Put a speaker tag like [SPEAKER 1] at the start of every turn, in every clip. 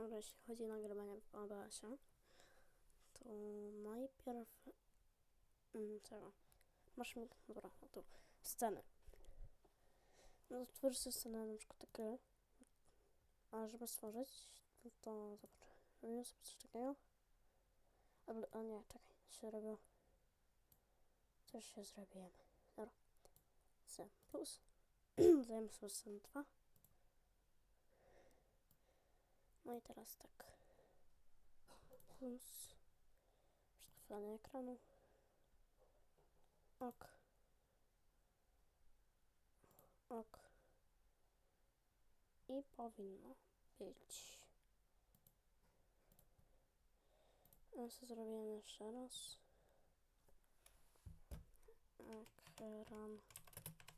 [SPEAKER 1] Dobra, jeśli chodzi o nagrywanie w OBS-ie, to najpierw... Mm, czego? Masz mi... Dobra, no tu. Sceny. No to tworzysz scenę na przykład gry. A żeby stworzyć, no to zobacz. Robimy sobie coś takiego. Albo, a nie, czekaj, się robią. Coś się zrobiłem. Dobra. C plus. Dajemy sobie scenę 2. No i teraz tak. Plus. Przetrwanie ekranu. Ok. Ok. I powinno być. Ja sobie zrobimy jeszcze raz. Ekran.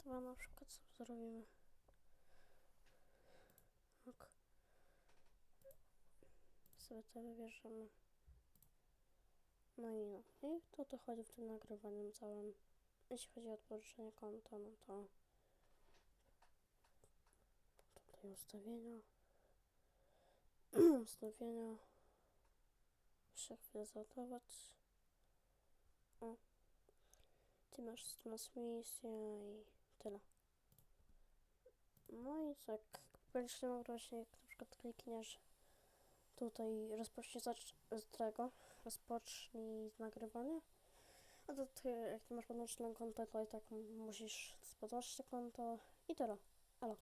[SPEAKER 1] Dwa na przykład sobie zrobimy. Ok. Sobie to wybierzemy. No i no. I to to chodzi w tym nagrywaniu całym. Jeśli chodzi o odpożyczenie konta, no to tutaj ustawienia. ustawienia. Muszę chwilę. O. Ty masz transmisję i tyle. No i tak, będziesz miał właśnie, jak na przykład klikniesz tutaj rozpocznij z tego, rozpocznij nagrywanie. A to ty, jak ty masz podłączone konto, to i tak musisz podłączyć to konto i tyle.